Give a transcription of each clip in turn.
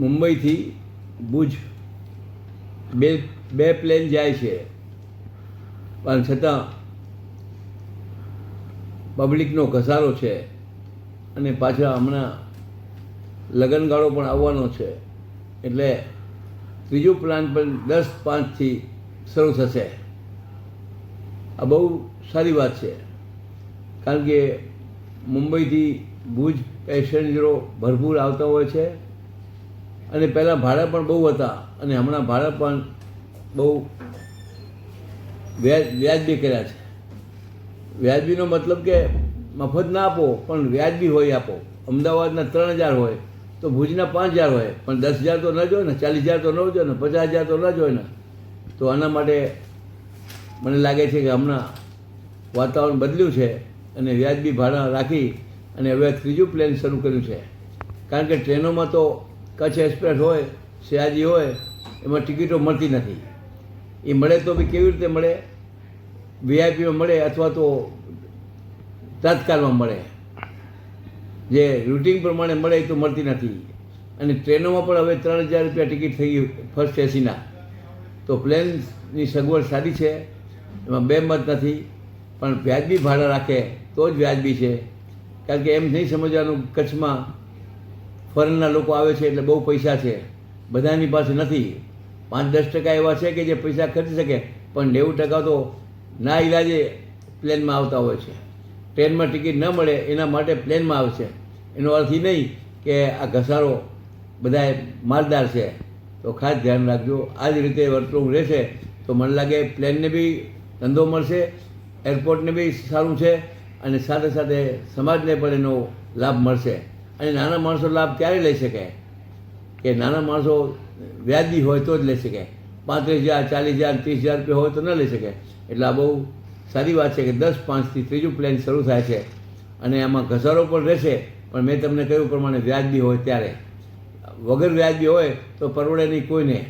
મુંબઈથી ભુજ. બે બે પ્લેન જાય છે. પણ છતાં પબ્લિકનો ઘસારો છે અને પાછા હમણાં લગ્નગાળો પણ આવવાનો છે. એટલે ત્રીજું પ્લાન પણ દસ પાંચથી શરૂ થશે. આ બહુ સારી વાત છે. કારણ કે મુંબઈથી ભુજ પેસેન્જરો ભરપૂર આવતા હોય છે. અને પહેલાં ભાડા પણ બહુ હતા અને હમણાં ભાડા પણ બહુ વ્યાજ, વ્યાજબી કર્યા છે. વ્યાજબીનો મતલબ કે મફત ના આપો, પણ વ્યાજબી હોય આપો. અમદાવાદના ત્રણ હજાર હોય, તો ભુજના પાંચ હજાર હોય, પણ દસ હજાર તો ન જ હોય ને, ચાલીસ હજાર તો ન જ હોય ને, પચાસ હજાર તો ન જ ને. તો આના માટે મને લાગે છે કે હમણાં વાતાવરણ બદલ્યું છે અને વ્યાજબી ભાડા રાખી અને હવે ત્રીજું પ્લેન શરૂ કર્યું છે. કારણ કે ટ્રેનોમાં તો કચ્છ એક્સપ્રેસ હોય સયાજી હોય, એમાં ટિકિટો મળતી નથી. એ મળે તો બી કેવી રીતે મળે? વીઆઈપીમાં મળે અથવા તો તાત્કાલમાં મળે. જે રૂટિન પ્રમાણે મળે એ તો મળતી નથી. અને ટ્રેનોમાં પણ હવે ત્રણ હજાર રૂપિયા ટિકિટ થઈ ગઈ ફર્સ્ટ એસીના. તો પ્લેનની સગવડ સારી છે. એમાં બે મત નથી. પણ વ્યાજબી ભાડા રાખે તો જ વ્યાજબી છે. કારણ કે એમ નહીં સમજવાનું કચ્છમાં ફોરેનના લોકો આવે છે એટલે બહુ પૈસા છે. બધાની પાસે નથી. પાંચ દસ ટકા એવા છે કે જે પૈસા ખર્ચી શકે, પણ નેવું ટકા તો ના ઇલાજે પ્લેનમાં આવતા હોય છે. ટ્રેનમાં ટિકિટ ન મળે એના માટે પ્લેનમાં આવે છે. એનો અર્થ એ નહીં કે આ ઘસારો બધાએ માલદાર છે. તો ખાસ ધ્યાન રાખજો. આ જ રીતે વર્તણૂક રહેશે તો મને લાગે પ્લેનને બી ધંધો મળશે, એરપોર્ટને બી સારું છે અને સાથે સાથે સમાજને પણ એનો લાભ મળશે. અને નાના માણસો લાભ ક્યારે લઈ શકે? કે નાના માણસો વ્યાજબી હોય તો જ લઈ શકે. પાંત્રીસ હજાર, ચાલીસ હજાર, ત્રીસ હજાર રૂપિયા હોય તો ન લઈ શકે. એટલે આ બહુ સારી વાત છે કે દસ પાંચથી ત્રીજું પ્લેન શરૂ થાય છે. અને એમાં ઘસારો પણ રહેશે, પણ મેં તમને કહ્યું પ્રમાણે વ્યાજબી હોય ત્યારે. વગર વ્યાજબી હોય તો પરવડે નહીં કોઈને.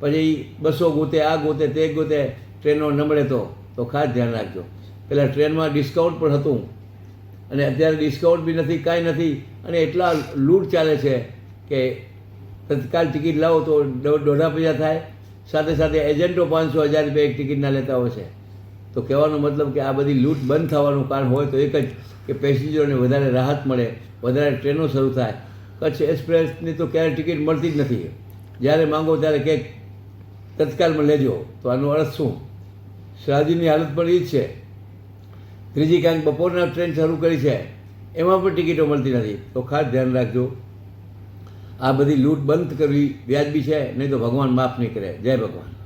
પછી બસો ગોતે, આ ગોતે, તે ગોતે ટ્રેનો નમળે તો તો ખાસ ધ્યાન રાખજો. પહેલાં ટ્રેનમાં ડિસ્કાઉન્ટ પણ હતું. અને અત્યારે ડિસ્કાઉન્ટ બી નથી, કાંઈ નથી. અને એટલા લૂંટ ચાલે છે કે તત્કાલ ટિકિટ લાવો તો દોઢા પૈસા થાય. સાથે સાથે એજન્ટો પાંચસો હજાર રૂપિયા એક ટિકિટના લેતા હોય છે. તો કહેવાનો મતલબ કે આ બધી લૂંટ બંધ થવાનું કારણ હોય તો એક જ કે પેસેન્જરોને વધારે રાહત મળે, વધારે ટ્રેનો શરૂ થાય. કચ્છ એક્સપ્રેસની તો ક્યારેય ટિકિટ મળતી જ નથી. જ્યારે માંગો ત્યારે કંઈક તત્કાલમાં લેજો. તો આનો અર્થ શું? શાહજીની હાલત પણ એ જ છે. ત્રીજી કાંઈક બપોરના ટ્રેન શરૂ કરી છે. એમાં પણ ટિકિટો મળતી નથી. તો ખાસ ધ્યાન રાખજો. આ બધી લૂંટ બંધ કરવી વ્યાજબી છે, નહીં તો ભગવાન માફ નહીં કરે. જય ભગવાન.